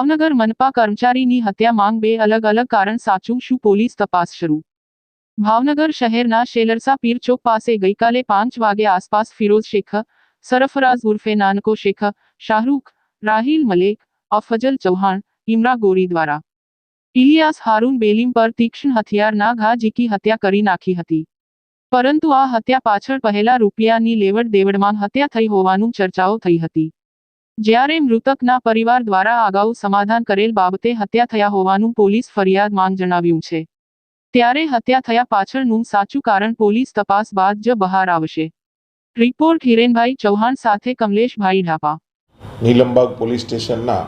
ભાવનગર મનપા કર્મચારીની હત્યા માંગ બે અલગ અલગ કારણ સાચું, શું પોલીસ તપાસ શરૂ? ભાવનગર શહેરના શેલરસા પીર ચોક પાસે ગઈકાલે પાંચ વાગે આસપાસ ફિરોઝ શેખ, સરફરાઝ ઉર્ફે નાનકો શેખ, શાહરૂખ, રાહિલ મલેક, અફજલ ચૌહાણ, ઇમરા ગોરી દ્વારા. ઇલિયાસ હારૂન બેલીમ પર તીક્ષ્ણ હથિયારના ઘા ઝીકી હત્યા કરી નાખી હતી. પરંતુ આ હત્યા પાછળ પહેલા રૂપિયાની લેવડ દેવડમાં હત્યા થઈ હોવાનું ચર્ચાઓ થઈ હતી. જ્યારે મૃતકના પરિવાર દ્વારા અગાઉ સમાધાન કરેલ બાબતે હત્યા થયા હોવાનું પોલીસ ફરિયાદમાં જણાવ્યું છે. ત્યારે હત્યા થયા પાછળનું સાચું કારણ પોલીસ તપાસ બાદ જ બહાર આવશે. રિપોર્ટ હિરેનભાઈ ચૌહાણ સાથે કમલેશભાઈ ઢાપા. નીલમબાગ પોલીસ સ્ટેશનના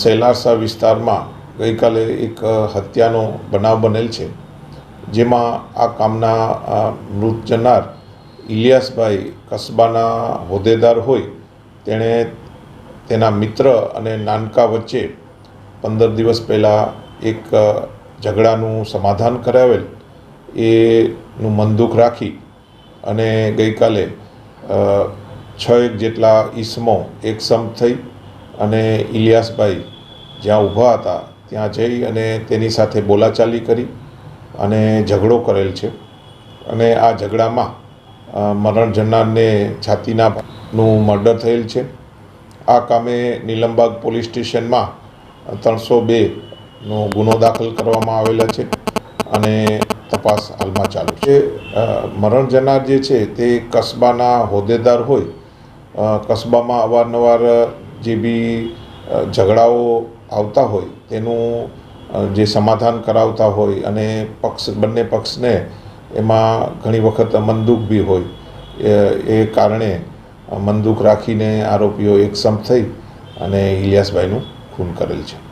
સેલારસા વિસ્તારમાં ગઈકાલે એક હત્યાનો બનાવ બનેલ છે. જેમાં આ કામના મૃત જનાર ઇલિયાસભાઈ કસ્બાના હોદ્દેદાર હોય તેણે તેના મિત્ર અને નાનકા વચ્ચે પંદર દિવસ પહેલાં એક ઝઘડાનું સમાધાન કરાવેલ. એનું મનદુખ રાખી અને ગઈકાલે છ એક જેટલા ઈસમો એકસમ થઈ અને ઇલિયાસભાઈ જ્યાં ઊભા હતા ત્યાં જઈ અને તેની સાથે બોલાચાલી કરી અને ઝઘડો કરેલ છે. અને આ ઝઘડામાં મરણ જનારને છાતીના નું મર્ડર થયેલ છે. આ કામે નીલમબાગ પોલીસ સ્ટેશનમાં ત્રણસો બેનો ગુનો દાખલ કરવામાં આવેલા છે અને તપાસ હાલમાં ચાલુ છે. મરણ જનાર જે છે તે કસ્બાના હોદ્દેદાર હોય કસ્બામાં અવારનવાર જે બી ઝઘડાઓ આવતા હોય તેનું જે સમાધાન કરાવતા હોય અને પક્ષ, બંને પક્ષને એમાં ઘણી વખત મંદુક બી હોય. એ કારણે મંદુક રાખીને આરોપીઓ એકસમ થઈ અને ઇલિયાસભાઈનું ખૂન કરેલ છે.